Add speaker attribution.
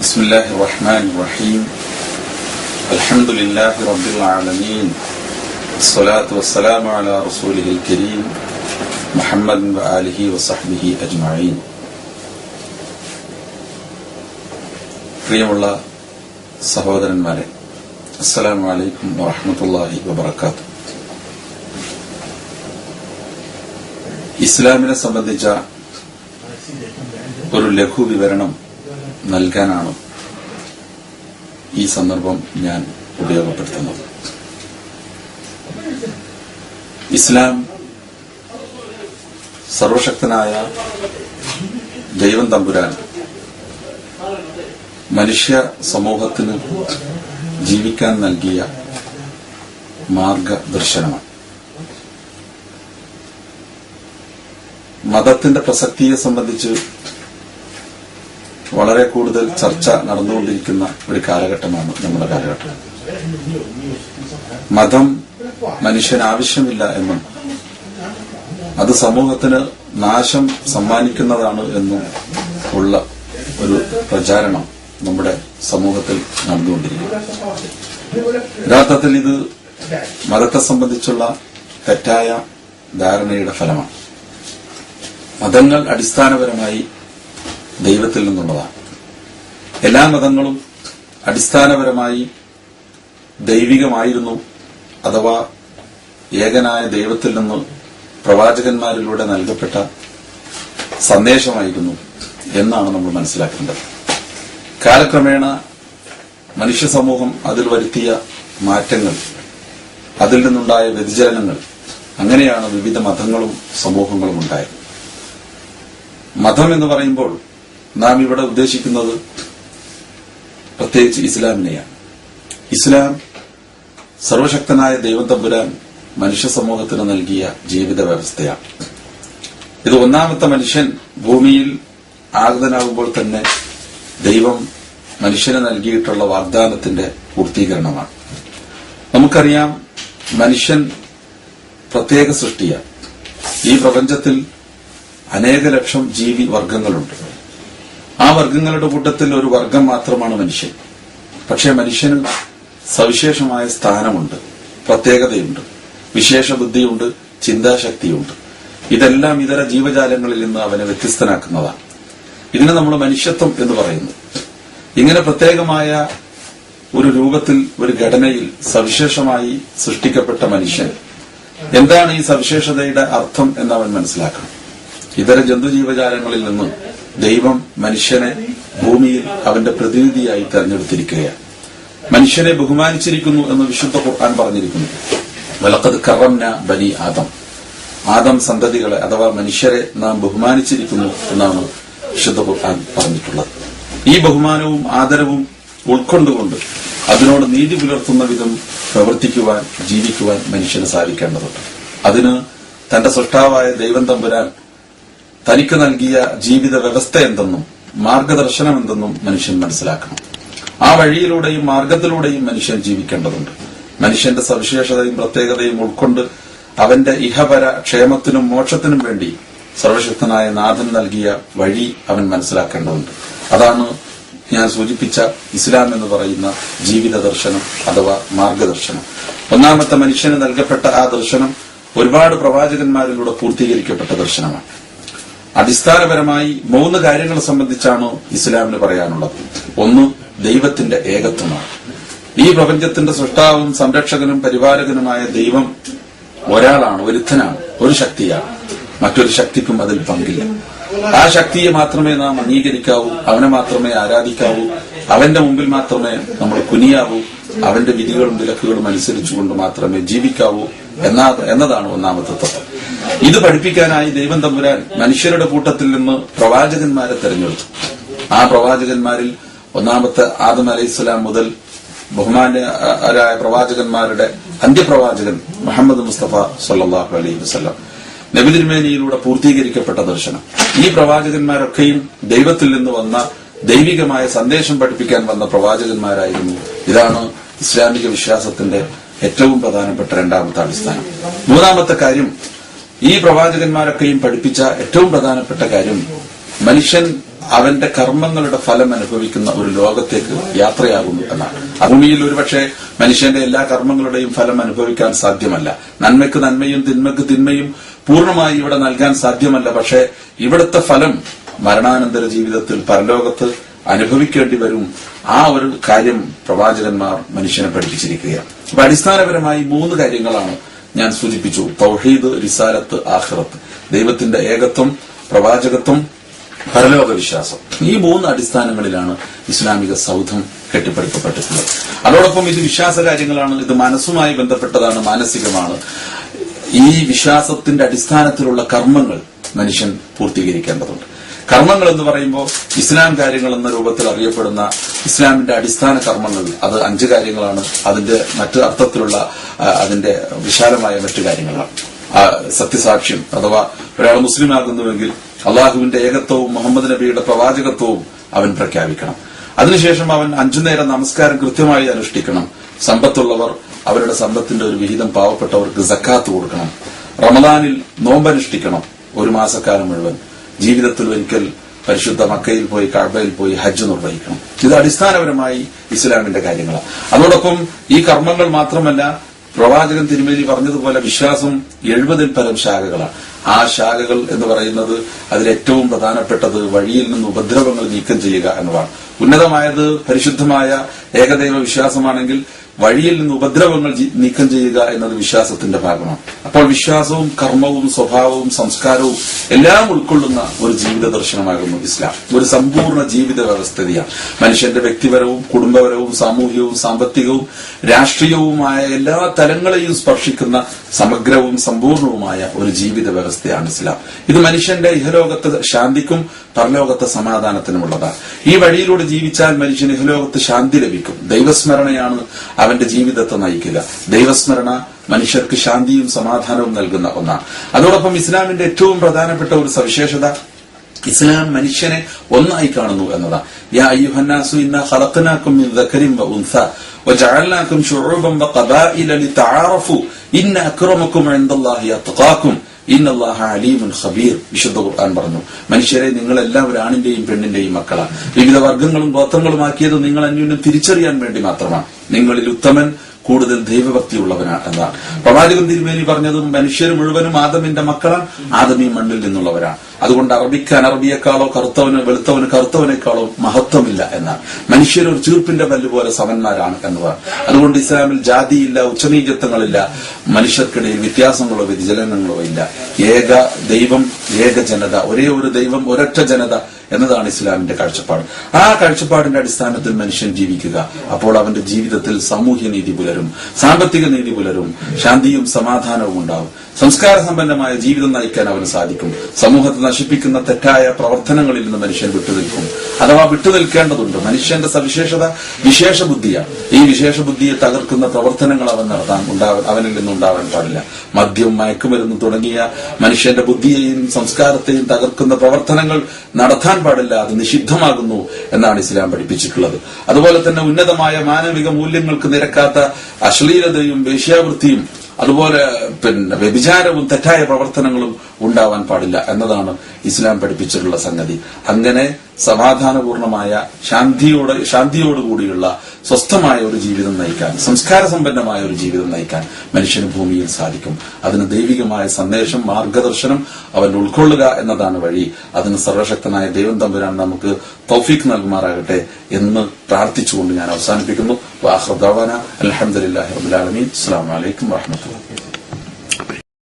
Speaker 1: بسم الله الرحمن الرحيم الحمد لله رب العالمين الصلاة والسلام على رسوله الكريم محمد وآله وصحبه أجمعين പ്രിയമുള്ള സഹോദരന്മാരെ അസ്സലാമു അലൈക്കും വറഹ്മത്തുള്ളാഹി വബറകാതുഹു ഇസ്ലാമിനെ സംബന്ധിച്ച ഒരു ലഘു വിവരണം നൽകാനാണ് ഈ സന്ദർഭം ഞാൻ ഉപയോഗപ്പെടുത്തുന്നത്? ഇസ്ലാം സർവശക്തനായ ദൈവം തമ്പുരാൻ മനുഷ്യ സമൂഹത്തിന് ജീവിക്കാൻ നൽകിയ മാർഗദർശനമാണ്. മതത്തിന്റെ പ്രസക്തിയെ സംബന്ധിച്ച് വളരെ കൂടുതൽ ചർച്ച നടന്നുകൊണ്ടിരിക്കുന്ന ഒരു കാലഘട്ടമാണ് നമ്മുടെ കാലഘട്ടം. മതം മനുഷ്യന് ആവശ്യമില്ല എന്നും അത് സമൂഹത്തിന് നാശം സമ്മാനിക്കുന്നതാണ് എന്നും ഉള്ള ഒരു പ്രചാരണം നമ്മുടെ സമൂഹത്തിൽ നടന്നുകൊണ്ടിരിക്കുന്നു. യഥാർത്ഥത്തിൽ ഇത് മതത്തെ സംബന്ധിച്ചുള്ള തെറ്റായ ധാരണയുടെ ഫലമാണ്. മതങ്ങൾ അടിസ്ഥാനപരമായി ദൈവത്തിൽ നിന്നുള്ളതാണ്. എല്ലാ മതങ്ങളും അടിസ്ഥാനപരമായി ദൈവികമായിരുന്നു അഥവാ ഏകനായ ദൈവത്തിൽ നിന്ന് പ്രവാചകന്മാരിലൂടെ നൽകപ്പെട്ട സന്ദേശമായിരുന്നു എന്നാണ് നമ്മൾ മനസ്സിലാക്കേണ്ടത്. കാലക്രമേണ മനുഷ്യ സമൂഹം അതിൽ വരുത്തിയ മാറ്റങ്ങൾ അതിൽ നിന്നുണ്ടായ വ്യതിചലനങ്ങൾ അങ്ങനെയാണ് വിവിധ മതങ്ങളും സമൂഹങ്ങളും ഉണ്ടായത്. മതം എന്ന് പറയുമ്പോൾ നാം ഇവിടെ ഉദ്ദേശിക്കുന്നത് പ്രത്യേകിച്ച് ഇസ്ലാമിനെയാണ്. ഇസ്ലാം സർവശക്തനായ ദൈവം തമ്പുരാൻ മനുഷ്യ സമൂഹത്തിന് നൽകിയ ജീവിത വ്യവസ്ഥയാണ്. ഇത് ഒന്നാമത്തെ മനുഷ്യൻ ഭൂമിയിൽ ആഗതനാകുമ്പോൾ തന്നെ ദൈവം മനുഷ്യന് നൽകിയിട്ടുള്ള വാഗ്ദാനത്തിന്റെ പൂർത്തീകരണമാണ്. നമുക്കറിയാം മനുഷ്യൻ പ്രത്യേക സൃഷ്ടിയാണ്. ഈ പ്രപഞ്ചത്തിൽ അനേക ലക്ഷം ജീവി വർഗങ്ങളുണ്ട്. ആ വർഗങ്ങളുടെ കൂട്ടത്തിൽ ഒരു വർഗം മാത്രമാണ് മനുഷ്യൻ. പക്ഷേ മനുഷ്യന് സവിശേഷമായ സ്ഥാനമുണ്ട് പ്രത്യേകതയുണ്ട് വിശേഷ ബുദ്ധിയുണ്ട് ചിന്താശക്തിയുണ്ട്. ഇതെല്ലാം ഇതര ജീവജാലങ്ങളിൽ നിന്ന് അവനെ വ്യത്യസ്തനാക്കുന്നതാണ്. ഇതിനെ നമ്മൾ മനുഷ്യത്വം എന്ന് പറയുന്നു. ഇങ്ങനെ പ്രത്യേകമായ ഒരു രൂപത്തിൽ ഒരു ഘടനയിൽ സവിശേഷമായി സൃഷ്ടിക്കപ്പെട്ട മനുഷ്യൻ. എന്താണ് ഈ സവിശേഷതയുടെ അർത്ഥം എന്ന് അവൻ മനസ്സിലാക്കണം. ഇതര ജന്തുജീവജാലങ്ങളിൽ നിന്ന് ദൈവം മനുഷ്യനെ ഭൂമിയിൽ അവന്റെ പ്രതിനിധിയായി തെരഞ്ഞെടുത്തിരിക്കുകയാണ്. മനുഷ്യനെ ബഹുമാനിച്ചിരിക്കുന്നു എന്ന് വിശുദ്ധ ഖുർആൻ പറഞ്ഞിരിക്കുന്നു. വലക്കത് കറംന ബനി ആദം. ആദം സന്തതികളെ അഥവാ മനുഷ്യരെ നാം ബഹുമാനിച്ചിരിക്കുന്നു എന്നാണ് വിശുദ്ധ ഖുർആൻ പറഞ്ഞിട്ടുള്ളത്. ഈ ബഹുമാനവും ആദരവും ഉൾക്കൊണ്ടുകൊണ്ട് അതിനോട് നീതി പുലർത്തുന്ന വിധം പ്രവർത്തിക്കുവാൻ ജീവിക്കുവാൻ മനുഷ്യന് സാധിക്കേണ്ടതുണ്ട്. അതിന് തന്റെ സൃഷ്ടാവായ ദൈവം തമ്പുരാൻ തനിക്ക് നൽകിയ ജീവിത വ്യവസ്ഥ എന്തെന്നും മാർഗദർശനം എന്തെന്നും മനുഷ്യൻ മനസ്സിലാക്കണം. ആ വഴിയിലൂടെയും മാർഗത്തിലൂടെയും മനുഷ്യൻ ജീവിക്കേണ്ടതുണ്ട്. മനുഷ്യന്റെ സവിശേഷതയും പ്രത്യേകതയും ഉൾക്കൊണ്ട് അവന്റെ ഇഹപര ക്ഷേമത്തിനും മോക്ഷത്തിനും വേണ്ടി സർവശക്തനായ നാഥൻ നൽകിയ വഴി അവൻ മനസ്സിലാക്കേണ്ടതുണ്ട്. അതാണ് ഞാൻ സൂചിപ്പിച്ച ഇസ്ലാം എന്ന് പറയുന്ന ജീവിത ദർശനം അഥവാ മാർഗദർശനം. ഒന്നാമത്തെ മനുഷ്യന് നൽകപ്പെട്ട ആ ദർശനം ഒരുപാട് പ്രവാചകന്മാരിലൂടെ പൂർത്തീകരിക്കപ്പെട്ട ദർശനമാണ്. അടിസ്ഥാനപരമായി മൂന്ന് കാര്യങ്ങൾ സംബന്ധിച്ചാണ് ഇസ്ലാമിന് പറയാനുള്ളത്. ഒന്ന് ദൈവത്തിന്റെ ഏകത്വമാണ്. ഈ പ്രപഞ്ചത്തിന്റെ സൃഷ്ടാവും സംരക്ഷകനും പരിപാലകനുമായ ദൈവം ഒരാളാണ് ഒരുത്തനാണ് ഒരു ശക്തിയാണ്. മറ്റൊരു ശക്തിക്കും അതിൽ പങ്കില്ല. ആ ശക്തിയെ മാത്രമേ നാം അംഗീകരിക്കാവൂ അവനെ മാത്രമേ ആരാധിക്കാവൂ അവന്റെ മുമ്പിൽ മാത്രമേ നമ്മൾ കുനിയാവൂ അവന്റെ വിധികളും വിലക്കുകളും അനുസരിച്ചുകൊണ്ട് മാത്രമേ ജീവിക്കാവൂ എന്നാ എന്നതാണ് ഒന്നാമത്തെ തത്വം. ഇത് പഠിപ്പിക്കാനായി ദൈവം തമ്പുരാൻ മനുഷ്യരുടെ കൂട്ടത്തിൽ നിന്ന് പ്രവാചകന്മാരെ തെരഞ്ഞെടുത്തു. ആ പ്രവാചകന്മാരിൽ ഒന്നാമത്തെ ആദം അലൈഹിസ്സലാം മുതൽ ബഹുമാന്യരായ പ്രവാചകന്മാരുടെ അന്ത്യപ്രവാചകൻ മുഹമ്മദ് മുസ്തഫ സല്ലാഹു അലൈഹി വസ്ലാം നബിതിരുമേനിയിലൂടെ പൂർത്തീകരിക്കപ്പെട്ട ദർശനം. ഈ പ്രവാചകന്മാരൊക്കെയും ദൈവത്തിൽ നിന്ന് വന്ന ദൈവികമായ സന്ദേശം പഠിപ്പിക്കാൻ വന്ന പ്രവാചകന്മാരായിരുന്നു. ഇതാണ് ഇസ്ലാമിക വിശ്വാസത്തിന്റെ ഏറ്റവും പ്രധാനപ്പെട്ട രണ്ടാമത്തെ അടിസ്ഥാനം. മൂന്നാമത്തെ കാര്യം ഈ പ്രവാചകന്മാരൊക്കെയും പഠിപ്പിച്ച ഏറ്റവും പ്രധാനപ്പെട്ട കാര്യം മനുഷ്യൻ അവന്റെ കർമ്മങ്ങളുടെ ഫലം അനുഭവിക്കുന്ന ഒരു ലോകത്തേക്ക് യാത്രയാകുന്നു എന്നാണ്. ഭൂമിയിൽ ഒരുപക്ഷെ മനുഷ്യന്റെ എല്ലാ കർമ്മങ്ങളുടെയും ഫലം അനുഭവിക്കാൻ സാധ്യമല്ല. നന്മയ്ക്ക് നന്മയും തിന്മയ്ക്ക് തിന്മയും പൂർണമായി ഇവിടെ നൽകാൻ സാധ്യമല്ല. പക്ഷേ ഇവിടുത്തെ ഫലം മരണാനന്തര ജീവിതത്തിൽ പരലോകത്ത് അനുഭവിക്കേണ്ടി വരും ആ ഒരു കാര്യം പ്രവാചകന്മാർ മനുഷ്യനെ പഠിപ്പിച്ചിരിക്കുകയാണ്. അപ്പൊ അടിസ്ഥാനപരമായി മൂന്ന് കാര്യങ്ങളാണ് ഞാൻ സൂചിപ്പിച്ചു തൗഹീദ് റിസാലത്ത് ആഖിറത്ത്. ദൈവത്തിന്റെ ഏകത്വം പ്രവാചകത്വം പരലോക വിശ്വാസം ഈ മൂന്ന് അടിസ്ഥാനങ്ങളിലാണ് ഇസ്ലാമിക സൗധം കെട്ടിപ്പടുക്കപ്പെട്ടിട്ടുള്ളത്. അതോടൊപ്പം ഇത് വിശ്വാസ കാര്യങ്ങളാണ് ഇത് മനസ്സുമായി ബന്ധപ്പെട്ടതാണ് മാനസികമാണ്. ഈ വിശ്വാസത്തിന്റെ അടിസ്ഥാനത്തിലുള്ള കർമ്മങ്ങൾ മനുഷ്യൻ പൂർത്തീകരിക്കേണ്ടതുണ്ട്. കർമ്മങ്ങൾ എന്ന് പറയുമ്പോൾ ഇസ്ലാം കാര്യങ്ങൾ എന്ന രൂപത്തിൽ അറിയപ്പെടുന്ന ഇസ്ലാമിന്റെ അടിസ്ഥാന കർമ്മങ്ങൾ. അത് അഞ്ച് കാര്യങ്ങളാണ്. അതിന്റെ മറ്റ് അർത്ഥത്തിലുള്ള അതിന്റെ വിശാലമായ മറ്റു കാര്യങ്ങളാണ്. സത്യസാക്ഷ്യം. അഥവാ ഒരാൾ മുസ്ലിം ആകുന്നുവെങ്കിൽ അള്ളാഹുവിന്റെ ഏകത്വവും മുഹമ്മദ് നബിയുടെ പ്രവാചകത്വവും അവൻ പ്രഖ്യാപിക്കണം. അതിനുശേഷം അവൻ അഞ്ചു നേരം നമസ്കാരം കൃത്യമായി അനുഷ്ഠിക്കണം. സമ്പത്തുള്ളവർ അവരുടെ സമ്പത്തിന്റെ ഒരു വിഹിതം പാവപ്പെട്ടവർക്ക് സക്കാത്ത് കൊടുക്കണം. റമദാനിൽ നോമ്പനുഷ്ഠിക്കണം. ഒരു മാസക്കാലം മുഴുവൻ. ജീവിതത്തിൽ ഒരിക്കൽ പരിശുദ്ധ മക്കയിൽ പോയി കഴബയിൽ പോയി ഹജ്ജ് നിർവഹിക്കണം. ഇത് അടിസ്ഥാനപരമായി ഇസ്ലാമിന്റെ കാര്യങ്ങളാണ്. അതോടൊപ്പം ഈ കർമ്മങ്ങൾ മാത്രമല്ല പ്രവാചകൻ തിരുമേനി പറഞ്ഞതുപോലെ വിശ്വാസം എഴുപതിൽ പരം ശാഖകളാണ്. ആ ശാഖകൾ എന്ന് പറയുന്നത് അതിലേറ്റവും പ്രധാനപ്പെട്ടത് വഴിയിൽ നിന്ന് ഉപദ്രവങ്ങൾ നീക്കം ചെയ്യുക എന്നതാണ്. ഉന്നതമായത് പരിശുദ്ധമായ ഏകദൈവ വിശ്വാസമാണെങ്കിൽ വഴിയിൽ നിന്ന് ഉപദ്രവങ്ങൾ നീക്കം ചെയ്യുക എന്നത് വിശ്വാസത്തിന്റെ ഭാഗമാണ്. അപ്പോൾ വിശ്വാസവും കർമ്മവും സ്വഭാവവും സംസ്കാരവും എല്ലാം ഉൾക്കൊള്ളുന്ന ഒരു ജീവിത ദർശനമാകുന്നു ഇസ്ലാം. ഒരു സമ്പൂർണ ജീവിത വ്യവസ്ഥിതിയാണ്. മനുഷ്യന്റെ വ്യക്തിപരവും കുടുംബപരവും സാമൂഹികവും സാമ്പത്തികവും രാഷ്ട്രീയവുമായ എല്ലാ തലങ്ങളെയും സ്പർശിക്കുന്ന സമഗ്രവും സമ്പൂർണവുമായ ഒരു ജീവിത വ്യവസ്ഥയാണ് ഇസ്ലാം. ഇത് മനുഷ്യന്റെ ഇഹലോകത്ത് ശാന്തിക്കും പരലോകത്തെ സമാധാനത്തിനുമുള്ളതാണ്. ഈ വഴിയിലൂടെ ജീവിച്ചാൽ മനുഷ്യന് ഇഹലോകത്ത് ശാന്തി ലഭിക്കും. ദൈവസ്മരണയാണ് അവന്റെ ജീവിതത്തെ നയിക്കുക ദൈവസ്മരണ മനുഷ്യർക്ക് ശാന്തിയും സമാധാനവും നൽകുന്ന ഒന്നാണ് അതോടൊപ്പം ഇസ്ലാമിന്റെ ഏറ്റവും പ്രധാനപ്പെട്ട ഒരു സവിശേഷത ഇസ്ലാം മനുഷ്യനെ ഒന്നായി കാണുന്നു എന്നതാണ് ഇന്ന മിൻ വജഅൽനാകും ലിതആറഫു ഇന്ന അക്രമക്കും ഇൻദല്ലാഹി ഇന്നല്ലാഹ അലീമുൻ ഖബീർ വിശുദ്ധ ഖുർആൻ പറഞ്ഞു. മനുഷ്യരെ നിങ്ങൾ എല്ലാവരും ആണിന്റെയും പെണ്ണിന്റെയും മക്കളാണ്. വിവിധ വർഗങ്ങളും ഗോത്രങ്ങളുമാക്കിയത് നിങ്ങൾ അന്യോന്യം തിരിച്ചറിയാൻ വേണ്ടി മാത്രമാണ്. നിങ്ങളിൽ ഉത്തമൻ കൂടുതൽ ദൈവഭക്തിയുള്ളവനാണ് എന്നാണ് പ്രവാചകൻ തിരുമേനി പറഞ്ഞതും മനുഷ്യർ മുഴുവനും ആദമിന്റെ മക്കളാണ് ആദമി മണ്ണിൽ നിന്നുള്ളവരാണ്. അതുകൊണ്ട് അറബിക്ക് അനറബിയെക്കാളോ കറുത്തവന് വെളുത്തവന് കറുത്തവനേക്കാളോ മഹത്വമില്ല എന്നാണ്. മനുഷ്യർ ഒരു ചീർപ്പിന്റെ പല്ല് പോലെ സമന്മാരാണ് എന്നതാണ് അതുകൊണ്ട് ഇസ്ലാമിൽ ജാതിയില്ല ഉച്ചനീചത്വങ്ങളില്ല മനുഷ്യർക്കിടയിൽ വ്യത്യാസങ്ങളോ വ്യതിചലനങ്ങളോ ഇല്ല. ഏക ദൈവം ഏക ജനത ഒരേ ഒരു ദൈവം ഒരൊറ്റ ജനത എന്നതാണ് ഇസ്ലാമിന്റെ കാഴ്ചപ്പാട്. ആ കാഴ്ചപ്പാടിന്റെ അടിസ്ഥാനത്തിൽ മനുഷ്യൻ ജീവിക്കുക. അപ്പോൾ അവന്റെ ജീവിതത്തിൽ സാമൂഹ്യ നീതി പുലരും സാമ്പത്തിക നീതി പുലരും ശാന്തിയും സമാധാനവും ഉണ്ടാവും. സംസ്കാര സമ്പന്നമായ ജീവിതം നയിക്കാൻ അവന് സാധിക്കും. സമൂഹത്തെ നശിപ്പിക്കുന്ന തെറ്റായ പ്രവർത്തനങ്ങളിൽ നിന്ന് മനുഷ്യൻ വിട്ടുനിൽക്കും. അഥവാ വിട്ടുനിൽക്കേണ്ടതുണ്ട്. മനുഷ്യന്റെ സവിശേഷത വിശേഷ ബുദ്ധിയാണ് ഈ വിശേഷ ബുദ്ധിയെ തകർക്കുന്ന പ്രവർത്തനങ്ങൾ അവൻ നടത്താൻ അവനിൽ നിന്നുണ്ടാവാൻ പാടില്ല. മദ്യം മയക്കുമരുന്ന് തുടങ്ങിയ മനുഷ്യന്റെ ബുദ്ധിയെയും സംസ്കാരത്തെയും തകർക്കുന്ന പ്രവർത്തനങ്ങൾ നടത്താൻ പാടില്ല അത് നിഷിദ്ധമാകുന്നു എന്നാണ് ഇസ്ലാം പഠിപ്പിച്ചിട്ടുള്ളത്. അതുപോലെ തന്നെ ഉന്നതമായ മാനവിക മൂല്യങ്ങൾക്ക് നിരക്കാത്ത അശ്ലീലതയും വേശ്യാവൃത്തിയും അതുപോലെ പിന്നെ വ്യഭിചാരവും തെറ്റായ പ്രവർത്തനങ്ങളും ഉണ്ടാവാൻ പാടില്ല എന്നതാണ് ഇസ്ലാം പഠിപ്പിച്ചിട്ടുള്ള സംഗതി. അങ്ങനെ സമാധാനപൂർണമായ ശാന്തിയോട് ശാന്തിയോടുകൂടിയുള്ള സ്വസ്ഥമായ ഒരു ജീവിതം നയിക്കാൻ സംസ്കാര സമ്പന്നമായ ഒരു ജീവിതം നയിക്കാൻ മനുഷ്യന് ഭൂമിയിൽ സാധിക്കും. അതിന് ദൈവികമായ സന്ദേശം മാർഗദർശനം അവൻ ഉൾക്കൊള്ളുക എന്നതാണ് വഴി. അതിന് സർവശക്തനായ ദൈവം തമ്പുരാൻ നമുക്ക് തൗഫീഖ് നൽകുമാറാകട്ടെ എന്ന് പ്രാർത്ഥിച്ചുകൊണ്ട് ഞാൻ അവസാനിപ്പിക്കുന്നു. വാഹൃദാന അലഹമുല്ലാഹി റബുലാലമീൻ അസ്സാം വലൈക്കും വാഹമത്തുള്ള